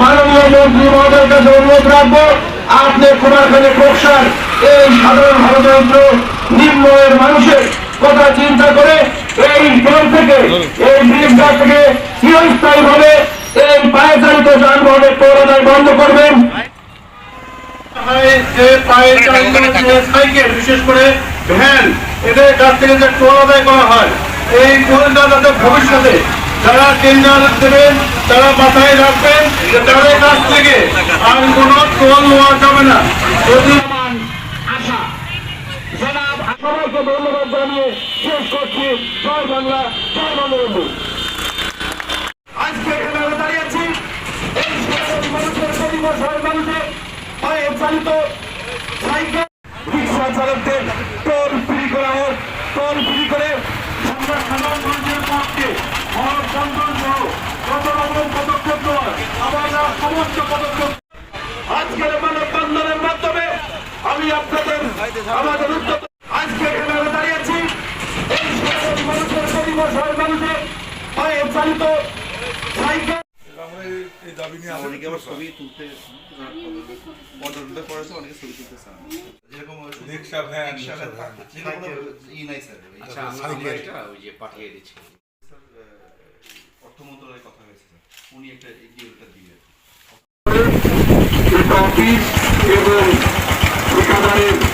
মাননীয় মন্ত্রী মহোদয়ের কাছে অনুরোধ রাখব, আপনি কুমারখালী কোকসার এই সাধারণ ভারতন্ত্র নিম্ন মানুষের কথা চিন্তা করে এই টোল থেকে, এই ব্রিজঘাট থেকে চিরস্থায়ী ভাবে এই পায়ে যানবাহনের টোল বন্ধ করবেন। যে পায়ে যে সাইকেল, বিশেষ করে ভ্যান, এদের কাছ থেকে যে টোল আদায় করা হয়, এই টোলটা যাতে ভবিষ্যতে যারা টেন্ডার দেবেন তারা মাথায় রাখবেন তাদের কাছ থেকে আর কোনো টোল নেওয়া যাবে না। সাইকেল টোল ফ্রি করা ফ্রি করে সাধারণ মানুষের পক্ষে। আমি আপনাদের আমাদের উদ্যোগ আজকে এখানে আমরা দাঁড়িয়ে আছি এই সাধারণ মানুষের পরিবেশ হয় মানুষের পায়ে চালিত সাইকেল। আচ্ছা অর্থ মন্ত্রণালয়ের কথা হয়েছে উনি একটা এগিয়ে দিবেন এবং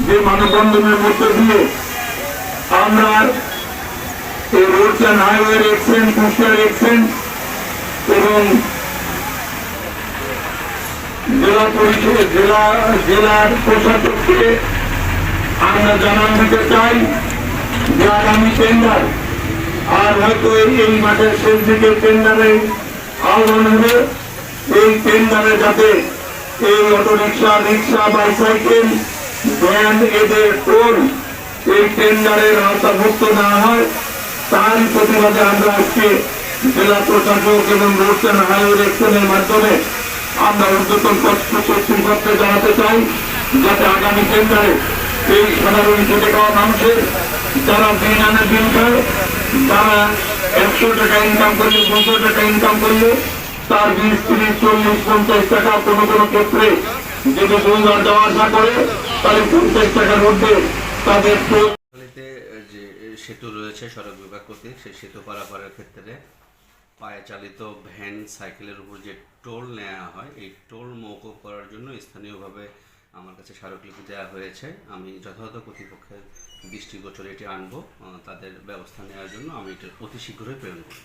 যে মানববন্ধনের মধ্য দিয়ে আমরা এই রোড অ্যান্ড হাইওয়ে এক্সচেঞ্জ কুষ্টিয়ার এক্সচেঞ্জ এবং জেলা পরিষদ, জেলা, জেলার প্রশাসককে আমরা জানান দিতে চাই যে আগামী টেন্ডার আর হয়তো এই- মাঠের শেষ দিকে টেন্ডারে আহ্বান হবে। এই টেন্ডারে যাতে এই auto rickshaw rickshaw bicycle van এদের টোল এই টেন্ডারের আওতাভুক্ত না হয়, তারই প্রতিবাদে আমরা আজকে জেলা প্রশাসক এবং রোড অ্যান্ড হাইওয়ে এক্সনের মাধ্যমে আমরা ঊর্ধ্বতন কর্তৃপক্ষকে জানাতে চাই, যাতে আগামী টেন্ডারে এই সাধারণ খেটে খাওয়া মানুষের যারা দিন আনে দিন খায় তারা একশো টাকা ইনকাম করলে, দুশো টাকা ইনকাম করলে, তার বিশ তিরিশ, চল্লিশ, পঞ্চাশ টাকা কোনো কোনো ক্ষেত্রে যদি রোজগার দেওয়া আসা করে যে সেতু রয়েছে সড়ক বিভাগ কর্তৃক, সেই সেতু পারাপারের ক্ষেত্রে পায়ে চালিত ভ্যান, সাইকেলের উপর যে টোল নেওয়া হয়, এই টোল মৌকুব করার জন্য স্থানীয়ভাবে আমার কাছে স্মারকলিপি দেওয়া হয়েছে। আমি যথাযথ কর্তৃপক্ষের দৃষ্টিগোচরে এটি আনব তাদের ব্যবস্থা নেওয়ার জন্য আমি এটা অতি শীঘ্রই প্রেরণ করব।